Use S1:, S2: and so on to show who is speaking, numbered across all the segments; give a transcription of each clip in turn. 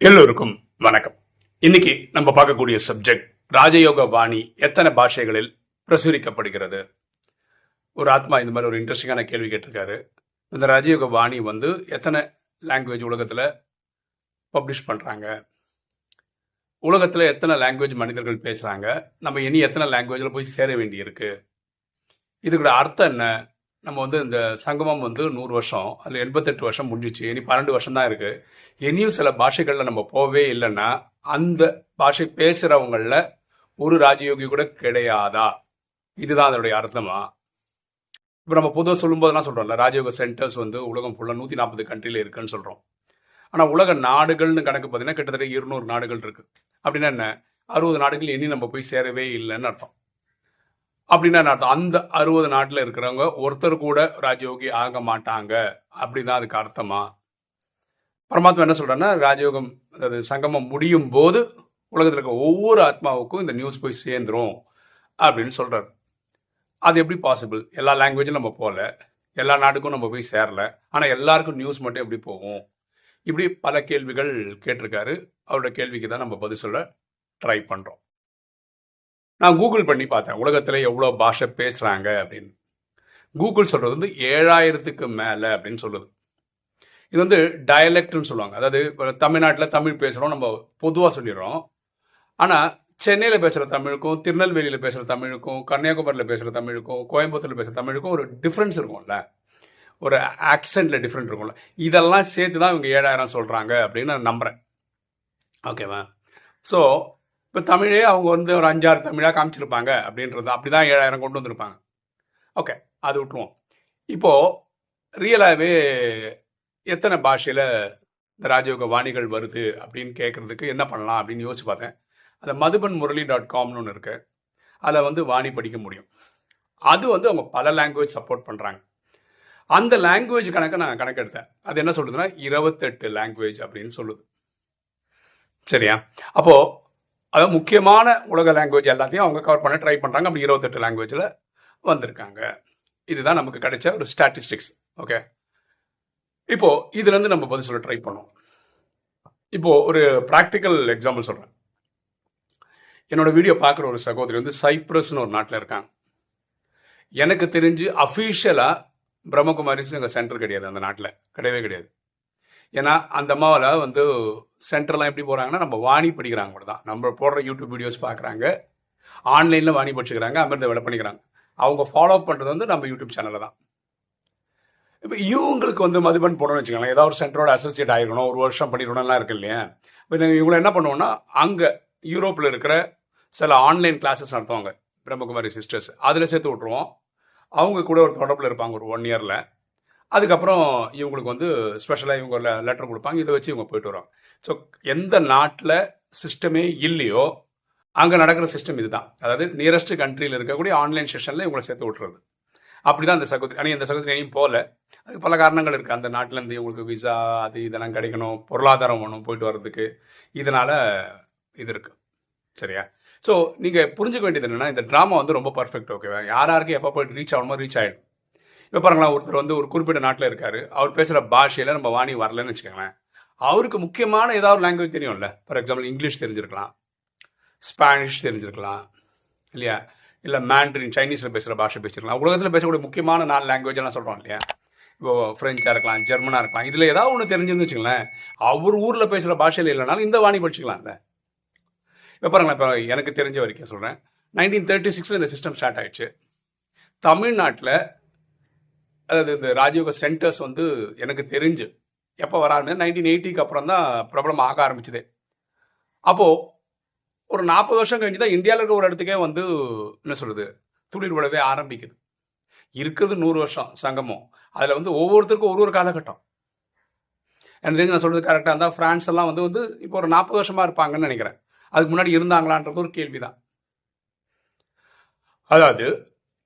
S1: எல்லோருக்கும் வணக்கம். இன்னைக்கு நம்ம பார்க்கக்கூடிய சப்ஜெக்ட் ராஜயோக வாணி எத்தனை பாஷைகளில் பிரசுரிக்கப்படுகிறது? ஒரு ஆத்மா இந்த மாதிரி ஒரு இன்ட்ரெஸ்டிங்கான கேள்வி கேட்டிருக்காரு. இந்த ராஜயோக வாணி வந்து எத்தனை லாங்குவேஜ் உலகத்தில் பப்ளிஷ் பண்ணுறாங்க உலகத்தில் எத்தனை லாங்குவேஜ் மனிதர்கள் பேசுகிறாங்க நம்ம இனி எத்தனை லாங்குவேஜில் போய் சேர வேண்டியிருக்கு? இதுக்கூட அர்த்தம் என்ன? நம்ம வந்து இந்த சங்கமம் வந்து நூறு வருஷம் அதில் எண்பத்தெட்டு வருஷம் முடிஞ்சிச்சு. இனி பன்னெண்டு வருஷம் தான் இருக்கு. இனியும் சில பாஷைகளில் நம்ம போகவே இல்லைன்னா அந்த பாஷை பேசுறவங்களில் ஒரு ராஜயோகி கூட கிடையாதா? இதுதான் அதனுடைய அர்த்தமா? இப்போ நம்ம பொதுவாக சொல்லும்போதெல்லாம் சொல்கிறோம்ல ராஜயோக சென்டர்ஸ் வந்து உலகம் ஃபுல்லாக நூற்றி நாற்பது கண்ட்ரியில் இருக்குன்னு சொல்கிறோம் ஆனால் உலக நாடுகள்னு கணக்கு பார்த்தீங்கன்னா கிட்டத்தட்ட இருநூறு நாடுகள் இருக்குது அப்படின்னா என்ன? அறுபது நாடுகள் இனி நம்ம போய் சேரவே இல்லைன்னு அர்த்தம். அப்படின்னா நான் அர்த்தம்? அந்த அறுபது நாட்டில் இருக்கிறவங்க ஒருத்தர் கூட ராஜயோகி ஆக மாட்டாங்க. அப்படின்னா அதுக்கு அர்த்தமா? பரமாத்மா என்ன சொல்கிறேன்னா ராஜயோகம் அதாவது சங்கமம் முடியும் போது உலகத்தில் இருக்க ஒவ்வொரு ஆத்மாவுக்கும் இந்த நியூஸ் போய் சேர்ந்துரும் அப்படின்னு சொல்கிறார் அது எப்படி பாசிபிள் எல்லா லாங்குவேஜும் நம்ம போகல. எல்லா நாட்டுக்கும் நம்ம போய் சேரல. ஆனால் எல்லாருக்கும் நியூஸ் மட்டும் எப்படி போகும்? இப்படி பல கேள்விகள் கேட்டிருக்காரு. அவரோட கேள்விக்கு தான் நம்ம பதில் சொல்ல ட்ரை பண்ணுறோம் நான் கூகுள் பண்ணி பார்த்தேன். உலகத்தில் எவ்வளோ பாஷை பேசுகிறாங்க அப்படின்னு. கூகுள் சொல்கிறது வந்து ஏழாயிரத்துக்கு மேலே அப்படின்னு சொல்லுது. இது வந்து டயலெக்ட்னு சொல்லுவாங்க. அதாவது தமிழ்நாட்டில் தமிழ் பேசுகிறோம் நம்ம பொதுவாக சொல்லிடுறோம். ஆனால் சென்னையில் பேசுகிற தமிழுக்கும் திருநெல்வேலியில் பேசுகிற தமிழுக்கும் கன்னியாகுமரியில் பேசுகிற தமிழுக்கும் கோயம்புத்தூரில் பேசுகிற தமிழுக்கும் ஒரு டிஃப்ரென்ஸ் இருக்கும்ல. ஒரு ஆக்சென்ட்ல டிஃப்ரெண்ட் இருக்கும்ல. இதெல்லாம் சேர்த்து தான் இவங்க ஏழாயிரம் சொல்கிறாங்க அப்படின்னு நான் நம்புகிறேன் ஓகேவா ஸோ இப்போ தமிழே அவங்க வந்து ஒரு அஞ்சாறு தமிழாக காமிச்சிருப்பாங்க அப்படின்றது அப்படி தான் ஏழாயிரம் கொண்டு வந்திருப்பாங்க. ஓகே அது விட்டுருவோம். இப்போது ரியலாகவே எத்தனை பாஷையில் இந்த ராஜயோக வாணிகள் வருது அப்படின்னு கேட்குறதுக்கு என்ன பண்ணலாம் அப்படின்னு யோசிச்சு பார்த்தேன். அந்த மதுபன் முரளி டாட் காம்னு ஒன்று இருக்குது அதில் வந்து வாணி படிக்க முடியும். அது வந்து அவங்க பல லாங்குவேஜ் சப்போர்ட் பண்ணுறாங்க அந்த லாங்குவேஜ் கணக்கை நான் கணக்கெடுத்தேன். அது என்ன சொல்லுதுன்னா இருபத்தெட்டு லாங்குவேஜ் அப்படின்னு சொல்லுது. சரியா? அப்போது அதாவது முக்கியமான உலக லாங்குவேஜ் எல்லாத்தையும் அவங்க கவர் பண்ண ட்ரை பண்ணுறாங்க அப்படி இருபத்தெட்டு லாங்குவேஜில் வந்திருக்காங்க. இதுதான் நமக்கு கிடைச்ச ஒரு ஸ்டாட்டிஸ்டிக்ஸ் ஓகே இப்போது இதுலேருந்து நம்ம பதில் சொல்ல ட்ரை பண்ணோம் இப்போது ஒரு ப்ராக்டிக்கல் எக்ஸாம்பிள் சொல்கிறேன் என்னோட வீடியோ பார்க்குற ஒரு சகோதரி வந்து சைப்ரஸ்னு ஒரு நாட்டில் இருக்காங்க எனக்கு தெரிஞ்சு அஃபீஷியலாக பிரம்மகுமாரிஸ் எங்கள் சென்டர் கிடையாது. அந்த நாட்டில். கிடையவே கிடையாது. ஏன்னா அந்த அம்மாவில் வந்து சென்டர்லாம் எப்படி போகிறாங்கன்னா நம்ம வாணி படிக்கிறாங்க மட்டும் தான். நம்ம போடுற யூடியூப் வீடியோஸ் பார்க்குறாங்க ஆன்லைனில் வாணி படிச்சுக்கிறாங்க அமிர்த வேலை பண்ணிக்கிறாங்க. அவங்க ஃபாலோ பண்ணுறது வந்து நம்ம யூடியூப் சேனலில் தான். இப்போ இவங்களுக்கு வந்து மதுபன் போடணும்னு வச்சுக்கலாம் ஏதாவது ஒரு சென்டரோட அசோசியேட் ஆகிருக்கணும் ஒரு வருஷம் பண்ணிடணும்லாம் இருக்கு இல்லையா? இப்போ இவங்களை என்ன பண்ணுவோம்னா அங்கே யூரோப்பில் இருக்கிற சில ஆன்லைன் கிளாஸஸ் நடத்துவாங்க. பிரம்மகுமாரி சிஸ்டர்ஸ் அதில் சேர்த்து விட்ருவோம் அவங்க கூட ஒரு தொடர்பில் இருப்பாங்க ஒரு ஒன் இயரில் அதுக்கப்புறம் இவங்களுக்கு வந்து ஸ்பெஷலாக இவங்க லெட்டர் கொடுப்பாங்க. இதை வச்சு இவங்க போயிட்டு வருவாங்க. ஸோ எந்த நாட்டில் சிஸ்டமே இல்லையோ அங்கே நடக்கிற சிஸ்டம் இதுதான். அதாவது நியரஸ்ட் கண்ட்ரியில் இருக்கக்கூடிய ஆன்லைன் செஷனில் இவங்களை சேர்த்து விட்டுறது. அப்படிதான் அந்த சகோதரி ஆனால் இந்த சகோதரியையும் எங்கேயும் போகல. அதுக்கு பல காரணங்கள் இருக்குது அந்த நாட்டிலேருந்து இவங்களுக்கு விசா அது இதெல்லாம் கிடைக்கணும். பொருளாதாரம் வேணும் போயிட்டு வர்றதுக்கு. இதனால் இது இருக்குது சரியா? ஸோ நீங்கள் புரிஞ்சுக்க வேண்டியது என்னன்னா இந்த ட்ராமா வந்து ரொம்ப பர்ஃபெக்ட் ஓகேவா யார் யாருக்கு எப்போ போயிட்டு ரீச் ஆகணுமோ ரீச் ஆகிடும் இப்போ பாருங்களா ஒருத்தர் வந்து ஒரு குறிப்பிட்ட நாட்டில் இருக்காரு. அவர் பேசுகிற பாஷையில் நம்ம வாணி வரலன்னு வச்சுக்கோங்களேன். அவருக்கு முக்கியமான ஏதாவது லாங்குவேஜ் தெரியும்ல. ஃபார் எக்ஸாம்பிள் இங்கிலீஷ் தெரிஞ்சிருக்கலாம். ஸ்பானிஷ் தெரிஞ்சிருக்கலாம். இல்லையா? இல்லை மேண்ட்ரின் சைனீஸில் பேசுகிற பாஷை பேசிருக்கலாம். உலகத்தில் பேசக்கூடிய முக்கியமான நாலு லாங்குவேஜ் எல்லாம் சொல்கிறோம் இல்லையா? இப்போ ஃப்ரெஞ்சாக இருக்கலாம் ஜெர்மனாக இருக்கலாம். இதில் ஏதாவது ஒன்று தெரிஞ்சிருந்து வச்சுங்களேன் அவர் ஊரில் பேசுகிற பாஷையில் இல்லைனாலும் இந்த வாணி படிச்சுக்கலாம்ல இப்போ பாருங்களேன் இப்போ எனக்கு தெரிஞ்ச வரைக்கும் சொல்கிறேன் நைன்டீன் தேர்ட்டி சிக்ஸில் இந்த சிஸ்டம் ஸ்டார்ட் ஆயிடுச்சு. தமிழ்நாட்டில் அதாவது இந்த ராஜயோக சென்டர்ஸ் வந்து எனக்கு தெரிஞ்சு எப்போ வரான்னு நைன்டீன் எயிட்டிக்கு அப்புறம் தான் பிரபலம் ஆக ஆரம்பிச்சதே. அப்போது ஒரு நாற்பது வருஷம் கழிஞ்சு தான் இந்தியாவில் இருக்க ஒரு இடத்துக்கே வந்து என்ன சொல்கிறது துளிர் விடவே ஆரம்பிக்குது. இருக்குது நூறு வருஷம் சங்கமம். அதில் வந்து ஒவ்வொருத்தருக்கும் ஒரு ஒரு காலகட்டம். எனக்கு தெரிஞ்சு நான் சொல்கிறது கரெக்டாக இருந்தால் ஃப்ரான்ஸ் எல்லாம் வந்து வந்து இப்போ ஒரு நாற்பது வருஷமாக இருப்பாங்கன்னு நினைக்கிறேன். அதுக்கு முன்னாடி இருந்தாங்களான்றது ஒரு கேள்வி தான் அதாவது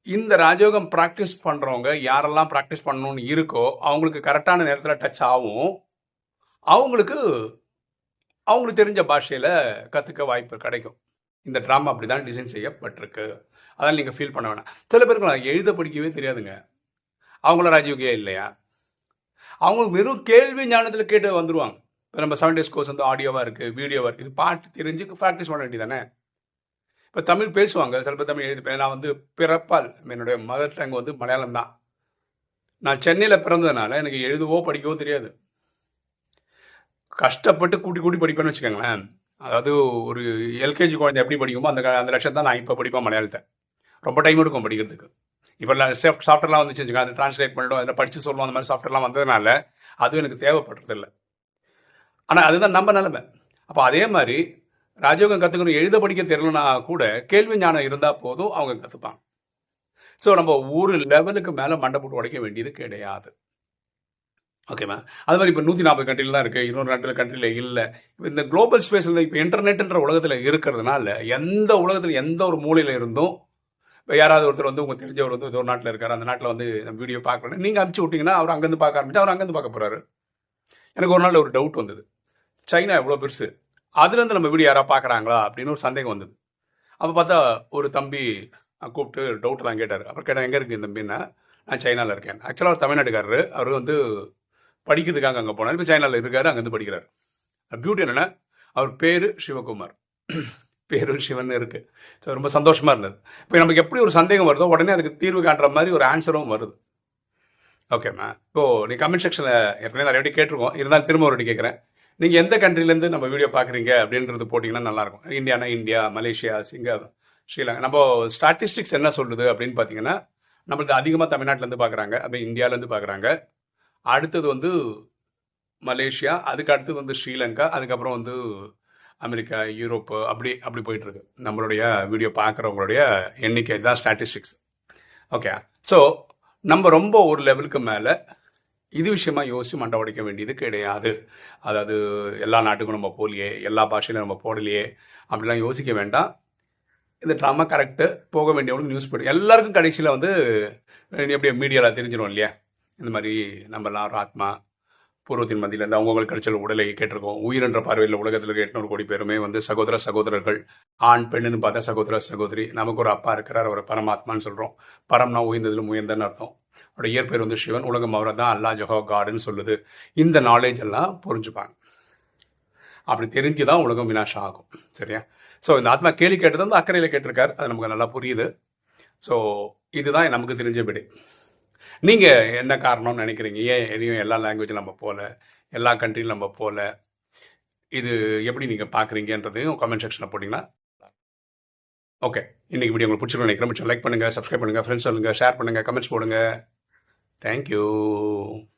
S1: இந்த ராஜயோகம் ப்ராக்டிஸ் பண்ணுறவங்க யாரெல்லாம் ப்ராக்டிஸ் பண்ணணும்னு இருக்கோ அவங்களுக்கு கரெக்டான நேரத்தில் டச் ஆகும். அவங்களுக்கு அவங்களுக்கு தெரிஞ்ச பாஷையில் கற்றுக்க வாய்ப்பு கிடைக்கும். இந்த ட்ராமா அப்படி தான் டிசைன் செய்யப்பட்டிருக்கு. அதனால் நீங்கள் ஃபீல் பண்ண வேணாம். சில பேருக்கு எழுத படிக்கவே தெரியாதுங்க. அவங்கள ராஜயோகியா இல்லையா? அவங்க வெறும் கேள்வி ஞானத்தில் கேட்டு வந்துடுவாங்க இப்போ நம்ம செவன் டேஸ் கோர்ஸ் வந்து ஆடியோவாக இருக்குது வீடியோவாக இருக்குது பாட்டு தெரிஞ்சு ப்ராக்டிஸ் பண்ண வேண்டியதானே இப்போ தமிழ் பேசுவாங்க. சில தமிழ் எழுதி நான் வந்து பிறப்பால் என்னுடைய மதர் டங் வந்து மலையாளம் தான். நான் சென்னையில் பிறந்ததுனால எனக்கு எழுதவோ படிக்கவோ தெரியாது. கஷ்டப்பட்டு கூட்டி கூட்டி படிப்பேன்னு வச்சுக்கோங்களேன். அதாவது ஒரு எல்கேஜி குழந்தை எப்படி படிக்குமோ அந்த அந்த லட்சம் தான் நான் இப்போ படிப்பேன் மலையாளத்தை. ரொம்ப டைம் எடுக்கும் படிக்கிறதுக்கு. இப்போ சாஃப்ட் சாஃப்ட்வேர்லாம் வந்துச்சு வச்சுக்கோங்க. அதை ட்ரான்ஸ்லேட் பண்ணிடும் அதில் படித்து சொல்லுவோம் அந்த மாதிரி சாஃப்ட்வேர்லாம் வந்ததுனால அதுவும் எனக்கு தேவைப்படுறதில்ல ஆனால் அதுதான் நம்ம நிலைமை. அப்போ அதே மாதிரி ராஜயோகம் கற்றுக்கணும் எழுத படிக்க தெரியலனா கூட கேள்வி ஞானம் இருந்தால் போதும் அவங்க கற்றுப்பாங்க ஸோ நம்ம ஒரு லெவலுக்கு மேலே மண்டை போட்டு உடைக்க வேண்டியது கிடையாது. ஓகேவா அது மாதிரி இப்போ நூற்றி நாற்பது கண்ட்ரியில் தான் இருக்குது இன்னொரு நாட்டில் கண்ட்ரியில் இல்லை. இந்த குளோபல் ஸ்பேஸில் இப்போ இன்டர்நெட்ன்ற உலகத்தில் இருக்கிறதுனால எந்த உலகத்தில் எந்த ஒரு மூலையில் இருந்தும் இப்போ யாராவது ஒருத்தர் வந்து உங்கள் தெரிஞ்சவர் வந்து ஒரு நாட்டில் இருக்கார் அந்த நாட்டில் வந்து வீடியோ பார்க்கணும் நீங்கள் அனுப்பிச்சி விட்டிங்கன்னா அவர் அங்கேருந்து பார்க்க ஆரம்பிச்சு அவர் அங்கேருந்து பார்க்க போறாரு. எனக்கு ஒரு நாள் ஒரு டவுட் வந்தது. சைனா எவ்வளோ பெருசு? அதுலேருந்து நம்ம வீடியோ யாராவது பார்க்குறாங்களா அப்படின்னு ஒரு சந்தேகம் வந்தது. அப்போ பார்த்தா ஒரு தம்பி கூப்பிட்டு டவுட்லாம் கேட்டார். அப்புறம் கேட்டால் எங்கே இருக்கு இந்த தம்பின்னா நான் சைனாவில் இருக்கேன். ஆக்சுவலாக அவர் தமிழ்நாட்டுக்காரரு. அவர் வந்து படிக்கிறதுக்காக அங்கே போனார். இப்போ சைனாவில் இருக்காரு அங்கேருந்து படிக்கிறார். பியூட்டி என்னென்னா அவர் பேர் சிவகுமார். பேரு சிவன் இருக்குது ஸோ ரொம்ப சந்தோஷமாக இருந்தது. இப்போ நமக்கு எப்படி ஒரு சந்தேகம் வருதோ உடனே அதுக்கு தீர்வு காட்டுற மாதிரி ஒரு ஆன்சரும் வருது. ஓகேம்மா இப்போ நீ கமெண்ட் செக்ஷனில் ஏற்கனவே நிறைய வாட்டி கேட்டிருக்கோம். இருந்தாலும் திரும்ப ஒரு வாட்டி கேட்குறேன். நீங்கள் எந்த கண்ட்ரிலேருந்து நம்ம வீடியோ பார்க்குறீங்க அப்படின்றது போட்டிங்கன்னா நல்லாயிருக்கும். இந்தியானா இந்தியா மலேசியா சிங்கா ஸ்ரீலங்கா. நம்ம ஸ்டாட்டிஸ்டிக்ஸ் என்ன சொல்லுது அப்படின்னு பார்த்தீங்கன்னா நம்மளுக்கு அதிகமாக தமிழ்நாட்டிலேருந்து பார்க்குறாங்க அப்போ இந்தியாவிலேருந்து பார்க்குறாங்க. அடுத்தது வந்து மலேசியா அதுக்கு அடுத்தது வந்து ஸ்ரீலங்கா அதுக்கப்புறம் வந்து அமெரிக்கா யூரோப்பு அப்படி அப்படி போயிட்டுருக்கு. நம்மளுடைய வீடியோ பார்க்குறவங்களுடைய எண்ணிக்கை தான் ஸ்டாட்டிஸ்டிக்ஸ் ஓகே ஸோ நம்ம ரொம்ப ஒரு லெவலுக்கு மேலே இது விஷயமா யோசிச்சு மண்டை உடைக்க வேண்டியது கிடையாது. அதாவது எல்லா நாட்டுக்கும் நம்ம போகலையே எல்லா பாஷையிலும் நம்ம போடலையே அப்படிலாம் யோசிக்க வேண்டாம். இந்த ட்ராமா கரெக்டு போக வேண்டியவங்களுக்கு நியூஸ் போடு. எல்லாருக்கும் கடைசியில் வந்து எப்படியும் மீடியாவில் தெரிஞ்சிடும் இல்லையா? இந்த மாதிரி நம்மலாம் ஒரு ஆத்மா பூர்வத்தின் மத்தியில் இருந்து அவங்கவுங்கள் கிடைச்சல் உடலை கேட்டிருக்கோம். உயிரின்ற பார்வையில் உலகத்தில் இருக்க எட்நூறு கோடி பேருமே வந்து சகோதர சகோதரர்கள் ஆண் பெண்ணுன்னு பார்த்தா சகோதர சகோதரி நமக்கு ஒரு அப்பா இருக்கிறார் அவர் பரமாத்மான்னு சொல்கிறோம் பரம்னா உயர்ந்ததிலும் உயர்ந்தன்னு அர்த்தம். அவரோட இயற்பெயர் வந்து சிவன் உலகம் அவரை தான் அல்லா ஜஹோ காடுன்னு சொல்லுது. இந்த நாலேஜ் எல்லாம் புரிஞ்சுப்பாங்க. அப்படி தெரிஞ்சு தான் உலகம் வினாசம் ஆகும் சரியா? ஸோ இந்த ஆத்மா கேள்வி கேட்டது வந்து அக்கறையில் கேட்டிருக்காரு. அது நமக்கு நல்லா புரியுது. ஸோ இதுதான் நமக்கு தெரிஞ்ச விடை நீங்கள் என்ன காரணம்னு நினைக்கிறீங்க? ஏன் எதையும் எல்லா லாங்குவேஜும் நம்ம போகல எல்லா கண்ட்ரியும் நம்ம போகல இது எப்படி நீங்கள் பார்க்குறீங்கன்றதையும் கமெண்ட் செக்ஷனில் போட்டிங்கன்னா ஓகே இன்னைக்கு வீடியோ உங்களுக்கு பிடிச்சிருக்கோம் நினைக்கிறேன். லைக் பண்ணுங்கள் சப்ஸ்கிரைப் பண்ணுங்கள் ஃப்ரெண்ட்ஸ் சொல்லுங்கள் ஷேர் பண்ணுங்கள் கமெண்ட்ஸ் Thank you.